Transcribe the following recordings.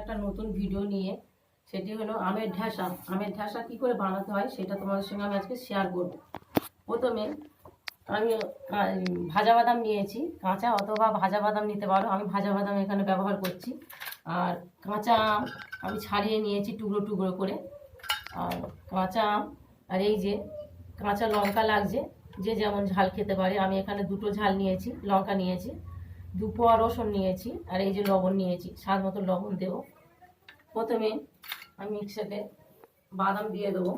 একটা নতুন ভিডিও নিয়ে, সেটি হলো আমের ঢ্যাঁসা আমের ঢ্যাঁসা কী করে বানাতে হয় সেটা তোমাদের সঙ্গে আমি আজকে শেয়ার করব। প্রথমে আমি ভাজা বাদাম নিয়েছি। কাঁচা অথবা ভাজা বাদাম নিতে পারো। আমি ভাজা বাদাম এখানে ব্যবহার করছি। আর কাঁচা আম আমি ছাড়িয়ে নিয়েছি টুকরো টুকরো করে। আর কাঁচা আম আর এই যে কাঁচা লঙ্কা লাগছে, যে যেমন ঝাল খেতে পারে। আমি এখানে দুটো ঝাল নিয়েছি, লঙ্কা নিয়েছি। দু পোয়া রসুন নিয়েছি আর এই যে লবণ নিয়েছি, স্বাদ মতো লবণ দেবো। প্রথমে আমি মিক্সারে বাদাম দিয়ে দেবো।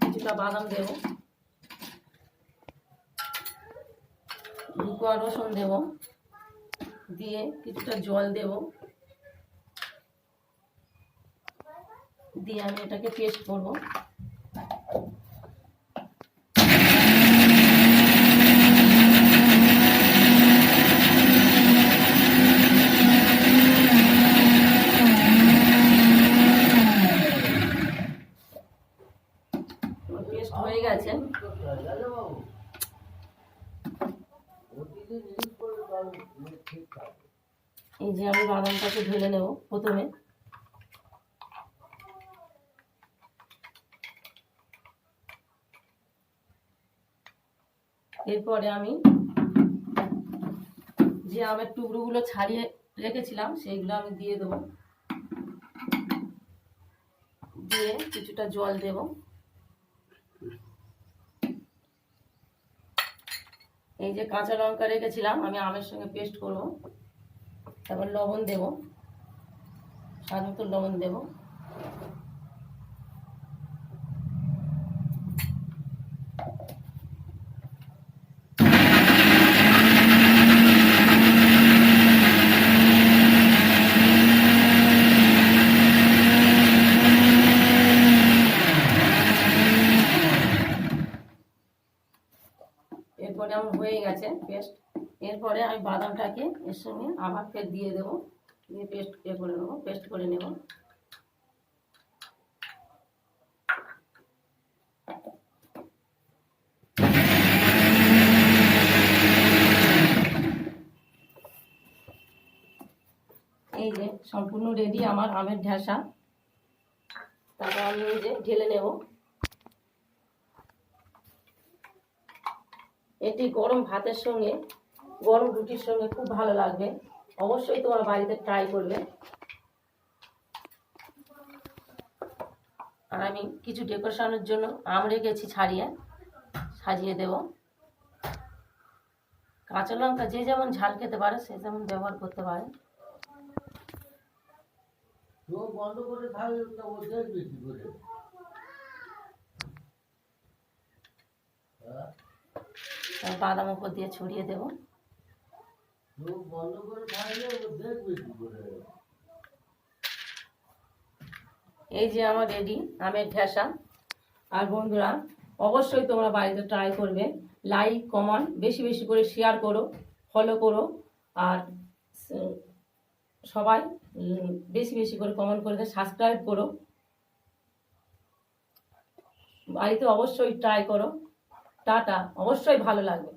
কিছুটা বাদাম দেবো। দু পোয়া রসুন দেবো। দিয়ে কিছুটা জল দেবো। দিয়ে আমি এটাকে পেস্ট করব। গেছে এই যে আমি বাদামটাকে ঢেলে নেব প্রথমে। এরপরে আমি যে আমের টুকরোগুলো ছাড়িয়ে রেখেছিলাম, সেইগুলো আমি দিয়ে দেবো। দিয়ে কিছুটা জল দেবো। এই যে কাঁচা লঙ্কা রেখেছিলাম, আমি আমের সঙ্গে পেস্ট করব। তারপর লবণ দেব। স্বাদ মতো লবণ দেব। আমার হয়ে গেছে পেস্ট এরপরে আমি বাদামটাকে এর সঙ্গে আবার ফের দিয়ে দেবো। দিয়ে পেস্ট এ করে নেব পেস্ট করে নেব। এই যে সম্পূর্ণ রেডি আমার আমের ঢ্যাঁসা তারপর আমি এই যে ঢেলে নেব। এটি গরম ভাতের সঙ্গে, গরম রুটির সঙ্গে খুব ভালো লাগবে। অবশ্যই তোমার বাড়িতে ট্রাই করবে। আর আমি কিছু ডেকোরেশনের জন্য আম রেখেছি ছাড়িয়ে, সাজিয়ে দেব। কাঁচা লঙ্কা যে যেমন ঝাল খেতে পারে, সে যেমন ব্যবহার করতে পারে। বন্ধ করে থাকলে তো ও দেখবে কি করে হ্যাঁ? আর বাদাম উপর দিয়ে ছড়িয়ে দেব। এই যে আমার রেডি আমের ঠেসা। আর বন্ধুরা অবশ্যই তোমরা বাড়িতে ট্রাই করবে। লাইক কমেন্ট বেশি বেশি করে শেয়ার করো ফলো করো। আর সবাই বেশি বেশি করে কমেন্ট করে সাবস্ক্রাইব করো। বাড়িতে অবশ্যই ট্রাই করো। টাটা অবশ্যই ভালো লাগবে।